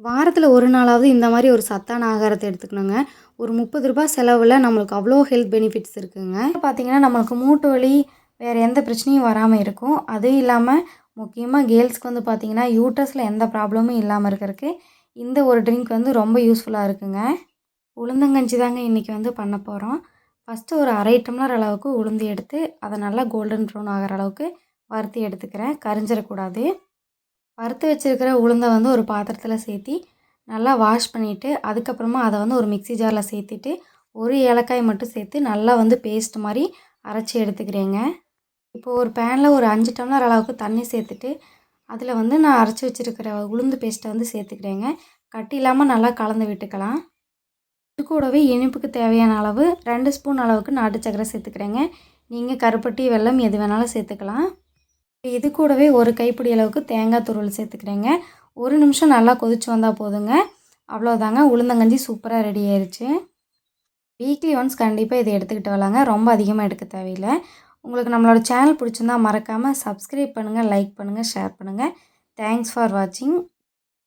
வாரத்தில் ஒரு நாளாவது இந்த மாதிரி ஒரு சத்தான ஆகாரத்தை எடுத்துக்கணுங்க. ஒரு முப்பது ரூபாய் செலவில் நம்மளுக்கு அவ்வளோ ஹெல்த் பெனிஃபிட்ஸ் இருக்குங்க. பார்த்திங்கன்னா நம்மளுக்கு மூட்டு வலி வேறு எந்த பிரச்சனையும் வராமல் இருக்கும். அதுவும் இல்லாமல் முக்கியமாக கேர்ள்ஸ்க்கு வந்து பார்த்திங்கன்னா யூட்ரஸில் எந்த ப்ராப்ளமும் இல்லாமல் இருக்கிறதுக்கு இந்த ஒரு ட்ரிங்க் வந்து ரொம்ப யூஸ்ஃபுல்லாக இருக்குங்க. உளுந்தங்கஞ்சி தாங்க இன்றைக்கி வந்து பண்ண போகிறோம் ஃபஸ்ட்டு ஒரு அரை டம்ளர் அளவுக்கு உளுந்து எடுத்து அதை நல்லா கோல்டன் ப்ரௌன் ஆகிற அளவுக்கு வறுத்தி எடுத்துக்கிறேன். கரிஞ்சிடக்கூடாது வறுத்து வச்சுருக்கிற உளுந்தை வந்து ஒரு பாத்திரத்தில் சேர்த்தி நல்லா வாஷ் பண்ணிவிட்டு அதுக்கப்புறமா அதை வந்து ஒரு மிக்ஸி ஜாரில் சேர்த்திட்டு ஒரு ஏலக்காய் மட்டும் சேர்த்து நல்லா வந்து பேஸ்ட் மாதிரி அரைச்சி எடுத்துக்கிறேங்க. இப்போது ஒரு பேனில் ஒரு அஞ்சு டம்ளர் அளவுக்கு தண்ணி சேர்த்துட்டு அதில் வந்து நான் அரைச்சி வச்சுருக்கிற உளுந்து பேஸ்ட்டை வந்து சேர்த்துக்கிறேங்க. கட்டி இல்லாமல் நல்லா கலந்து விட்டுக்கலாம். இது கூடவே இனிப்புக்கு தேவையான அளவு ரெண்டு ஸ்பூன் அளவுக்கு நாட்டு சக்கரை சேர்த்துக்கிறேங்க. நீங்கள் கருப்பட்டி வெல்லம் எது வேணாலும் சேர்த்துக்கலாம். இது கூடவே ஒரு கைப்பிடி அளவுக்கு தேங்காய் துருவல் சேர்த்துக்கிறேங்க. ஒரு நிமிஷம் நல்லா கொதிச்சு வந்தால் போதுங்க. அவ்வளோதாங்க உளுந்தங்கஞ்சி சூப்பராக ரெடி ஆயிடுச்சு வீக்லி ஒன்ஸ் கண்டிப்பாக இதை எடுத்துக்கிட்டு வரலாங்க. ரொம்ப அதிகமாக எடுக்க தேவையில்லை. உங்களுக்கு நம்மளோட சேனல் பிடிச்சிருந்தா மறக்காமல் சப்ஸ்கிரைப் பண்ணுங்கள் லைக் பண்ணுங்கள் ஷேர் பண்ணுங்கள் தேங்க்ஸ் ஃபார் வாட்சிங்